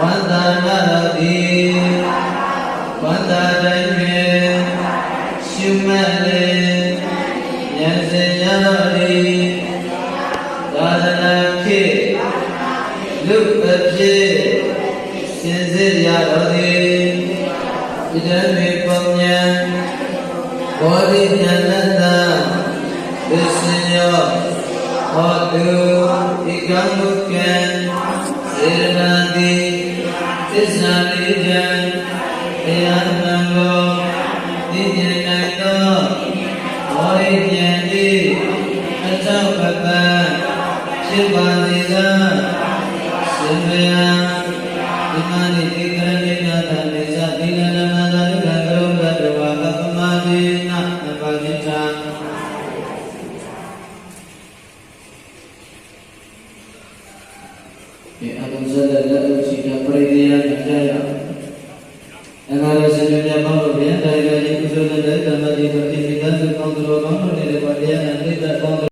ဝန္တာနာတိဝန္တာတိုင်းဖြင့်ရှုမှတ်လေဉာဏ်စင်ရတော်ဒီသာသနာခေလူပဖြစ်စင်စစ်ရတော်သည်ဣဒံမေပုံညာဘောဓိဉာဏတ္တသစ္စယောဟောတုဧကံမုကံ စေရနာတိသစ္စာလေးဉာဏ်တရားမှန်ကိုသိမြင်နိုင်သောဘောဓိဉာဏ်သည်အထောက်ပံ့ဖြစ်ပါစေသောစင်မြာဒီမနိတိကရဏိနာတမေသတိလနမသာဒုက္ခကရုဏတဝါကပမတိနာအပနိဋ္အလုံးစက်လက်အုပ်ရှိတဲ့ပရိသေယကကြရအနာရစင်မြတ်မောဗျာတရားရည်ကုသိုလ်နဲ့ဓမ္မတိတို့တိမိသားစုကောင်းတော်ကောင်းတို့နဲ့ပါတရားနဲ့သိတတ်ကောင်း